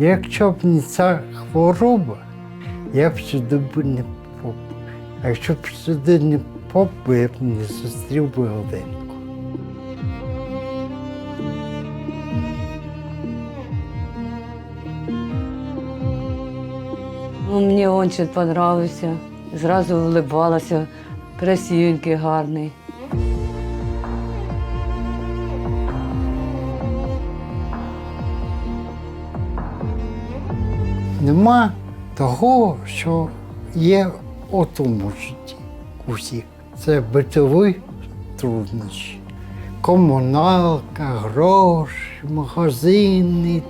Якщо б не ця хвороба, я б сюди б не поп. А якщо б сюди не поп, я б не зустрів би Оленку. Ну, мені очень понравився. Зразу улибалася, красивенький, гарний. Нема того, що є у тому житті у всіх. Це битові труднощі. Комуналка, гроші, магазини.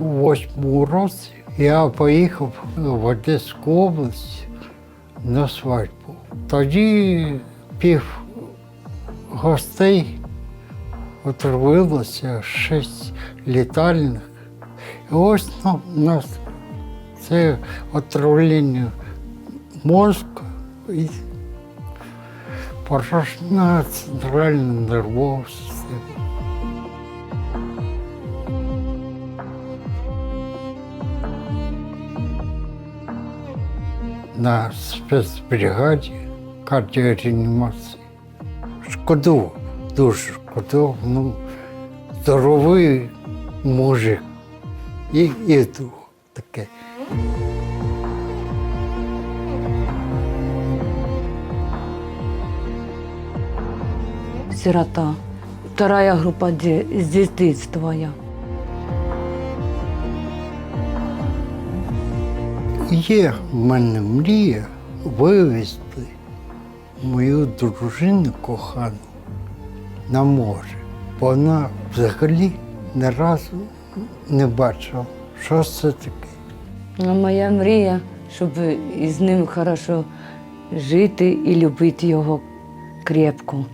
У восьмому році я поїхав в Одеську область на свадьбу. Тоді пів гостей отравилося шість літальних. І ось ну, нас це отравлення мозку і порожна центральна нервова система. На спецбригаді кардіореанімації. Шкодував, дуже шкодував. Ну, здоровий мужик. І, і тут таке. Сирота. Вторая група з дитинства я. Є в мене мрія вивезти мою дружину кохану на море. Вона взагалі не разу не бачила, що це таке. А моя мрія, щоб із ним хорошо жити і любити його крепко.